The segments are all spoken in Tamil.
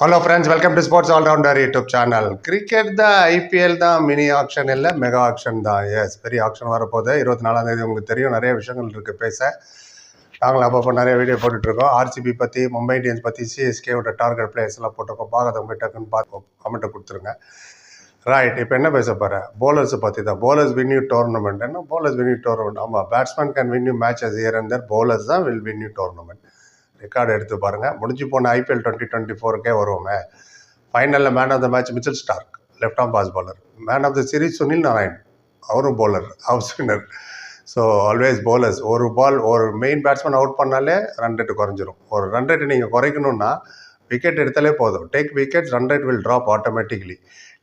Hello friends welcome to sports allrounder YouTube channel cricket தான் ஐபிஎல் தான் மினி ஆக்ஷன் இல்லை மெகா ஆக்ஷன் தான் எஸ் பெரிய ஆக்ஷன் வரப்போகுது. இருபத்தி நாலாம் தேதி உங்களுக்கு தெரியும் நிறைய விஷயங்கள் இருக்குது பேச. நாங்களும் அப்பப்போ நிறைய வீடியோ போட்டுட்ருக்கோம். ஆர்சிபி பற்றி மும்பை இந்தியன்ஸ் பற்றி சிஎஸ்கேவோட டார்கெட் பிளேயர்ஸ் எல்லாம் போட்டிருக்கோம். பார்க்கறது போய் டக்குன்னு பார்த்து கமெண்ட்டை கொடுத்துருங்க. ரைட் இப்போ என்ன பேச போகிறேன் போலர்ஸை பற்றி தான். போலர்ஸ் வின் யூ டோர்னமெண்ட் என்ன? போலர்ஸ் வின் யூ டோர்னமெண்ட் ஆமாம் batsman can win you matches year and the bowlers தான் will win you tournament record எடுத்து பாருங்கள் முடிஞ்சு போன ஐபிஎல் டுவெண்ட்டி டுவெண்ட்டி ஃபோருக்கே வருவோமே. ஃபைனலில் man of the match Mitchell Starc left arm pace bowler man of the series Sunil Narine அவரும் bowler house spinner so always bowlers ஒரு பால் ஒரு மெயின் பேட்ஸ்மேன் அவுட் பண்ணாலே ரன் ரேட்டு குறைஞ்சிரும். ஒரு ரன் ரேட்டு நீங்கள் குறைக்கணும்னா விக்கெட் எடுத்தாலே போதும். Take wicket run rate will drop automatically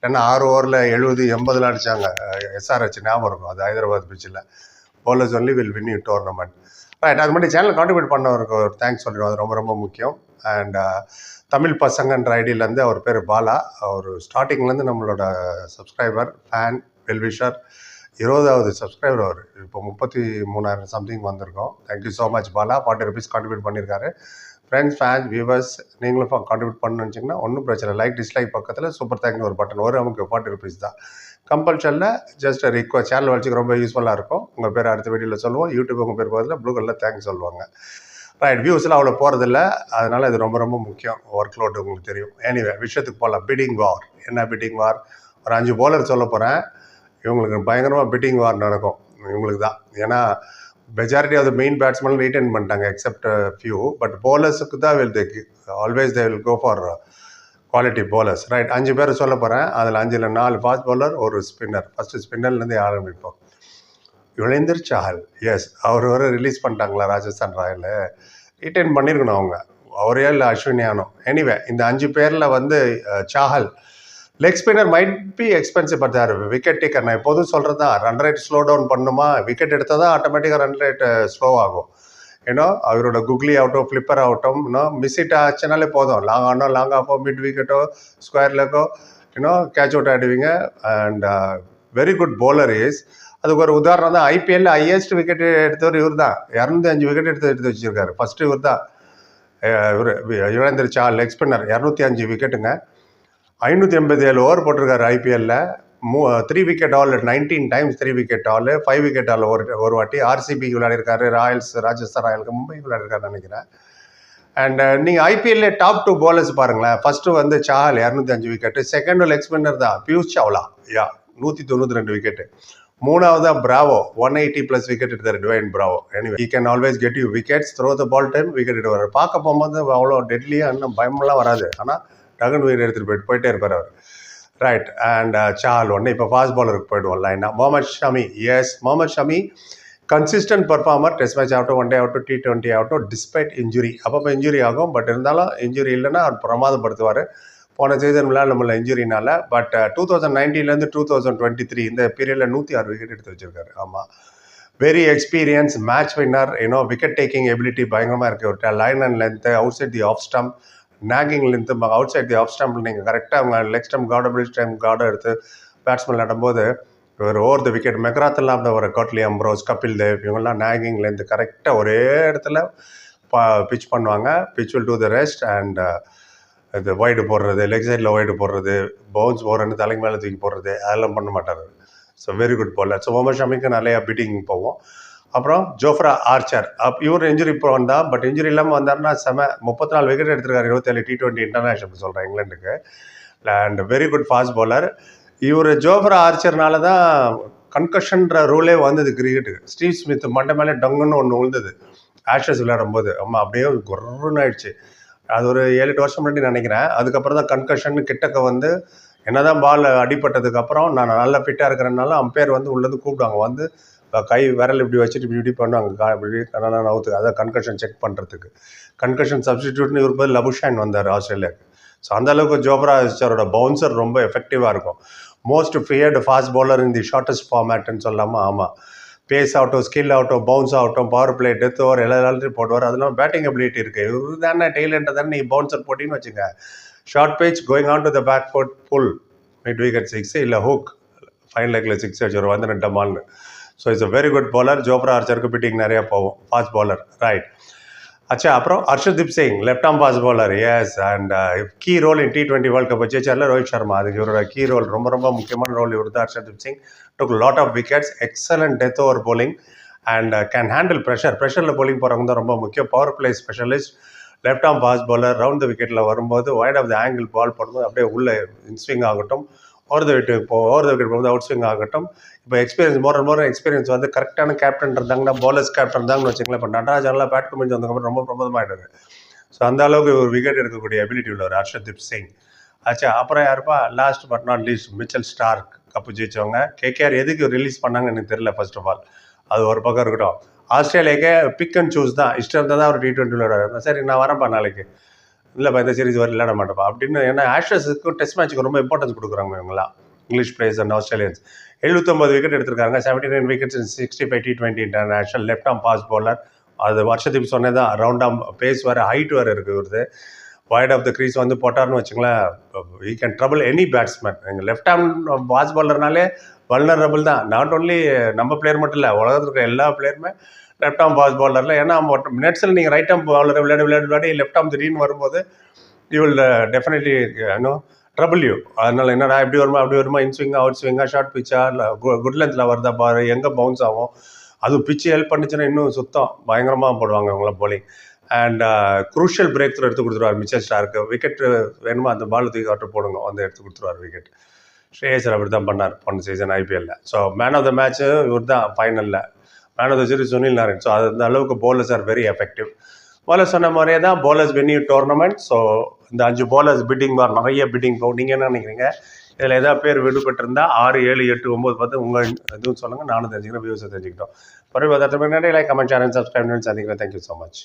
ஏன்னா ஆறு ஓவரில் எழுபது எண்பதில் அடிச்சாங்க எஸ்ஆர்ஹெச் ஞாபகம் இருக்கும். அது ஹைதராபாத் பிச்சில் bowlers only will win you tournament right அது மட்டும் சேனல் கான்ட்ரிபியூட் பண்ணவருக்கு ஒரு தேங்க்ஸ் சொல்லிடுவோம். அது ரொம்ப ரொம்ப முக்கியம். அண்ட் uh, தமிழ் பசங்கன்ற ஐடியிலேருந்து அவர் பேர் பாலா. அவர் ஸ்டார்டிங்லேருந்து நம்மளோட சப்ஸ்கிரைபர் ஃபேன் வெல்விஷர் இருபதாவது சப்ஸ்கிரைபர் அவர். இப்போ முப்பத்தி மூணாயிரம் சம்திங் வந்திருக்கோம். Thank you so much Bala. Forty rupees contribute பண்ணியிருக்காரு ஃப்ரெண்ட்ஸ் ஃபேன்ஸ் வியூவர்ஸ் நீங்களும் கான்ட்ரிபியூட் பண்ணணும்னு வச்சிங்கன்னா ஒன்றும் பிரச்சனை லைக் டிஸ்லைக் பக்கத்தில் சூப்பர் தேங்க்னு ஒரு பட்டன் ஒரு நமக்கு ஃபார்ட்டி ருபீஸ் தான். கம்பல்ஷனில் ஜஸ்ட் ரிக்வ சேனல் வளர்ச்சிக்கு ரொம்ப யூஸ்ஃபுல்லாக இருக்கும். உங்கள் பேர் அடுத்த வீடியோவில் சொல்லுவோம். யூடியூப் உங்கள் பேர் பதில் ப்ளூ கலரில் தேங்க்ஸ் சொல்லுவாங்க. ரைட் வியூஸ்லாம் அவ்வளோ போகிறதில்ல அதனால் இது ரொம்ப ரொம்ப முக்கியம். ஒர்க் லோடு உங்களுக்கு தெரியும். எனிவே விஷயத்துக்கு போகலாம். பிட்டிங் வார் என்ன பிட்டிங் வார் ஒரு அஞ்சு போலர் சொல்ல போகிறேன் இவங்களுக்கு பயங்கரமாக பிட்டிங் வார் நடக்கும். இவங்களுக்கு தான் ஏன்னா majority of the main batsman retain பண்ணிட்டாங்க எக்ஸப்ட் ஃபியூ பட் போலர்ஸுக்கு தான் will they always they will go for quality bowlers right அஞ்சு பேர் சொல்ல போகிறேன் அதில் அஞ்சில் நாலு ஃபாஸ்ட் bowler ஒரு ஸ்பின்னர் ஃபஸ்ட்டு ஸ்பின்னர்லேருந்து ஆரம்பிப்போம். இளைந்தர் சாஹல் எஸ் அவர் வர ரிலீஸ் பண்ணிட்டாங்களா ராஜஸ்தான் ராயலில். ரீட்டைன் பண்ணியிருக்கணும் அவங்க. அவரே இல்லை அஸ்வினியானோ. எனிவே இந்த அஞ்சு பேரில் வந்து Chahal leg spinner might be expensive but யார் விக்கெட் டேக்கர் நான் எப்போதும் சொல்கிறது தான் ரன் ரேட் ஸ்லோ டவுன் பண்ணுமா விக்கெட் எடுத்தால் தான் ஆட்டோமேட்டிக்காக ரன் ரேட் ஸ்லோ ஆகும். ஏன்னா அவரோட குக்லி ஆகட்டும் ஃப்ளிப்பர் ஆகட்டும் இன்னும் மிஸ் இட் ஆச்சுனாலே போதும். லாங் ஆனோ லாங் ஆஃபோ மிட் விக்கெட்டோ ஸ்கொயர் லெக்கோ இன்னும் catch out ஆடுவீங்க and very good bowler is அதுக்கு ஒரு உதாரணம் தான் ஐபிஎல்ல ஹையஸ்ட் விக்கெட் எடுத்தவர் இவர் தான் இரநூத்தி அஞ்சு விக்கெட் எடுத்து எடுத்து வச்சிருக்காரு. ஃபர்ஸ்ட் இவர் தான் இவர் யுவேந்திர சால் லெக் ஸ்பின்னர் இரநூத்தி அஞ்சு விக்கெட்டுங்க ஐநூற்றி எண்பத்தி ஏழு ஓவர் போட்டிருக்காரு ஐபிஎல்ல மூ three wicket haul nineteen times three wicket haul five wicket haul ஒரு ஒரு வாட்டி ஆர்சிபி விளையாடிருக்காரு ராயல்ஸ் ராஜஸ்தான் ராயலுக்கு மும்பை விளையாடிருக்காரு நினைக்கிறேன். அண்ட் நீங்கள் ஐபிஎல்ல டாப் டூ போலர்ஸ் பாருங்களேன். ஃபர்ஸ்ட்டு வந்து சாஹல் இரநூத்தி அஞ்சு விக்கெட்டு செகண்ட் லெக் ஸ்பின்னர் தான் பியூஷ் சாவ்லா யா நூற்றி தொண்ணூற்றி ரெண்டு விக்கெட்டு மூணாவதா Bravo one eighty plus wicket எடுத்தார் Dwayne Bravo anyway he can always get you wickets throw the ball time wicket எடுவார் பார்க்க போகும்போது அவ்வளோ டெட்லியாக இன்னும் பயமெல்லாம் வராது. ஆனால் டகன் உயிர் எடுத்துகிட்டு போயிட்டு போயிட்டே இருப்பார் அவர். ரைட் அண்ட் சால் ஒன்று இப்போ ஃபாஸ்ட் பாலருக்கு போயிடுவோம் லைனாக Mohammed Shami yes Mohammed Shami consistent performer test match ஆகட்டும் ஒன் டே ஆகட்டும் டி டுவெண்ட்டி ஆகட்டும் டிஸ்பைட் இன்ஜுரி அப்பப்போ இன்ஜுரி ஆகும் பட் இருந்தாலும் இன்ஜுரி இல்லைன்னா அவர் பிரமாதப்படுத்துவார். போன சீசன் விளையாட நம்மள இன்ஜுரினால பட் டூ தௌசண்ட் நைன்டீன்லேருந்து டூ தௌசண்ட் டுவெண்ட்டி த்ரீ இந்த பீரியடில் நூற்றி ஆறு விக்கெட் எடுத்து வச்சிருக்காரு. ஆமாம் very experience match winner you know wicket taking ability பயங்கரமாக இருக்குது ஒரு line and length out side the off stump nagging length out side the off ஸ்டம்பில் நீங்கள் கரெக்டாக அவங்க லெக் ஸ்டம் கார்டபிள் ஸ்டம் கார்டை எடுத்து பேட்ஸ்மேன் விளையாடும்போது ஒரு ஓவர் த விக்கெட் மெக்ராத்தெல்லாம் அந்த ஒரு கோட்லி அம்ப்ரோஸ் கபில் தேவ் இவங்கெல்லாம் நாகிங் லென்த்து கரெக்டாக ஒரே இடத்துல பிச் பண்ணுவாங்க. Pitch will do the rest and இது ஒய்டு போடுறது லெக் சைடில் ஒய்டு போடுறது பவுன்ஸ் போடுறது தலைக்கு மேலே தூக்கி போடுறது அதெல்லாம் பண்ண மாட்டார். So very good bowler. So Omar ஷமிக்கு நிறையா பீட்டிங் போவோம் அப்புறம் ஜோஃப்ரா ஆர்ச்சர். அப் இவர் இன்ஜுரி ப்ரோன் தான் பட் இன்ஜுரி இல்லாமல் வந்தார்னா செம முப்பத்தி நாலு விக்கெட் எடுத்திருக்காரு இருபத்தேழு டி டுவெண்ட்டி இன்டர்நேஷனல் சொல்கிறேன் இங்கிலாண்டுக்கு and very good fast bowler இவர் ஜோஃப்ரா ஆர்ச்சர்னால தான் கன்கஷன்ற ரூலே வந்தது கிரிக்கெட்டுக்கு ஸ்டீவ் ஸ்மித் மண்டை மேலே டங்குன்னு ஒன்று விழுந்தது. ஆஷஸ் விளையாடும் போது ஆமாம் அப்படியே குர்ருன்னு ஆயிடுச்சு. அது ஒரு ஏழு எட்டு வருஷம் முன்னாடி நினைக்கிறேன். அதுக்கப்புறம் தான் கன்கஷன் கிட்டக்க வந்து என்னதான் பால் அடிபட்டதுக்கப்புறம் நான் நல்லா ஃபிட்டாக இருக்கிறனால அம்பையர் வந்து உள்ளது கூப்பிடுவாங்க. வந்து கை விரல் இப்படி வச்சுட்டு இப்படி இப்படி பண்ணுவாங்க கா- இப்படி கண்ணா நவுத்துக்கு அதான் கன்கஷன் செக் பண்ணுறதுக்கு கன்கஷன் சப்ஸ்டிடியூட்னு இவர் பதில் லபுஷான் வந்தார் ஆஸ்திரேலியாவுக்கு ஸோ அந்த அளவுக்கு ஜோப்ரா சாரோட பவுன்சர் ரொம்ப எஃபெக்டிவாக இருக்கும். Most feared fast bowler in the shortest ஃபார்மேட்டுன்னு சொல்லாமல் ஆமாம் பேஸ் ஆகட்டும் ஸ்கில் ஆகட்டும் பவுன்ஸ் ஆகட்டும் பவர் பிளே டெத் ஓவர் எல்லா எல்லாத்தையும் போடுவார். அதெல்லாம் பேட்டிங் அபிலிட்டி இருக்குது இவர் தானே டெய்லண்ட்டை தானே நீ பவுன்சர் போட்டின்னு வச்சுங்க. Short page going on to the back foot pull mid wicket six இல்லை ஹூக் ஃபைன் லெக்கில் சிக்ஸ் அடிச்சு வந்து ரெண்டு மால்னு so it's a very good bowler Jofra ஆர்ச்சருக்கு bidding நிறையா போவோம் ஃபாஸ்ட் பவுலர் ரைட் அச்சா அப்புறம் Harshdeep Singh left arm fast bowler yes and key role in T twenty world cup வச்சிச்சார்ல Rohit Sharma. அதுக்கு இவரோட கீ ரோல் ரொம்ப ரொம்ப முக்கியமான ரோல் இவர் தான் Harshdeep Singh took lot of wickets excellent death over bowling and can handle pressure ப்ரெஷரில் போலிங் போகிறவங்க தான் ரொம்ப முக்கியம். Power play specialist left arm fast bowler round the விக்கெட்டில் வரும்போது wide of the angle ball போடும்போது அப்படியே உள்ளே இன்ஸ்விங் ஆகட்டும். ஓவர் த விக்கெட் இப்போ ஓவர் த விக்கெட் போகும்போது அவுட் ஸ்விங் ஆகட்டும். இப்போ experience more and more experience வந்து கரெக்டான கேப்டன் இருந்தாங்கன்னா பாலர்ஸ் கேப்டன் இருந்தாங்கன்னு வச்சுக்கலாம் இப்போ நடராஜன்லாம் பேட் கமிஞ்சி வந்ததுக்கப்புறம் ரொம்ப பிரபலமாயிட்டாரு ஸோ அந்த அளவுக்கு ஒரு விக்கெட் எடுக்கக்கூடிய எபிலிட்டி உள்ளவர் ஹர்ஷதீப் சிங். ஆச்சா அப்புறம் யாருப்பா? Last but not least Mitchell Starc cup ஜெயிச்சவங்க. KKR எதுக்கு ரிலீஸ் பண்ணாங்கன்னு எனக்கு தெரியல ஃபர்ஸ்ட் ஆஃப் ஆல் அது ஒரு பக்கம் இருக்கட்டும். ஆஸ்திரேலியாக்கே பிக் அண்ட் சூஸ் தான். இஷ்டம் இருந்தால் தான் ஒரு டி ட்வெண்ட்டியில் சரி நான் வரேன்ப்பா நாளைக்கு. இல்லைப்பா இந்த சீரிஸ் வரை விளையாட மாட்டேப்பா. அப்படின்னு ஏன்னா ஆஷஸுக்கு டெஸ்ட் மேட்ச்சுக்கு ரொம்ப இம்பார்ட்டன்ஸ் கொடுக்குறாங்க இவங்களாம் இங்கிலீஷ் பிளேயர்ஸ் அண்ட் ஆஸ்திரேலியன்ஸ் எழுபத்தொம்பது விக்கெட் எடுத்திருக்காங்க. Seventy nine wickets sixty five T twenty international left arm fast bowler. அது வருஷத்துக்கு சொன்னே தான் ரவுண்ட் ஆம் பேஸ் வேறு ஹைட் வேறு இருக்குது வருது வைட் ஆஃப் த க்ரீஸ் வந்து போட்டார்னு வச்சுங்களேன் he can trouble any batsman எங்கள் லெஃப்ட் ஆம் பாஸ் பாலர்னாலே வல்னரபிள் தான். நாட் ஓன்லி நம்ம பிளேயர் மட்டும் இல்லை உலகத்தில் இருக்க எல்லா பிளேயருமே லெஃப்ட் ஆம் பாஸ் பவுலரில் ஏன்னா நெட்ஸில் நீங்கள் ரைட் ஆம் பவுலர் விளையாடி விளையாடி விளையாடி லெஃப்ட் ஆம் திடீர்னு வரும்போது you will definitely you know trouble you அதனால் என்னடா எப்படி வருமா அப்படி வருமா இன்ஸ்விங்கா அவுட் ஸ்விங்கா ஷார்ட் பிச்சா இல்லை குட் லென்த்தில் வருதா பாரு எங்கே பவுன்ஸ் ஆகும்? அதுவும் பிச்சு ஹெல்ப் பண்ணிச்சுன்னா இன்னும் சுத்தம். பயங்கரமாக போடுவாங்க அவங்கள bowling and crucial breakthrough எடுத்து கொடுத்துருவார் மிச்சர் ஸ்டாருக்கு. விக்கெட் uh, வேணுமா அந்த பால் தூக்கி ஆட்டு போடுங்க. வந்து எடுத்து கொடுத்துருவார் விக்கெட் ஸ்ரேயசர் அப்படி தான் பண்ணார் போன சீசன் ஐபிஎல்ல so man of the match இவர் தான் ஃபைனலில் man of the series Sunil Narayan. So அது அந்த அளவுக்கு bowlers are very effective bowlers சொன்ன மாதிரியே தான் போலர்ஸ் வென்யூ டோர்னமெண்ட் ஸோ இந்த அஞ்சு போலர்ஸ் பிட்டிங் பார் நிறைய பிட்டிங் போகும். நீங்கள் என்ன நினைக்கிறீங்க? இதில் ஏதாவது பேர் விடுபட்டிருந்தால் ஆறு ஏழு எட்டு ஒம்பது பார்த்து உங்கள் இதுவும் சொல்லுங்கள் நானும் தெரிஞ்சுக்கிறேன் வியூஸை தெரிஞ்சுக்கிட்டோம். பரவாயில்ல லைக் கமெண்ட் சேனல் சப்ஸ்கிரைப் சந்திக்கிறேன். Thank you so much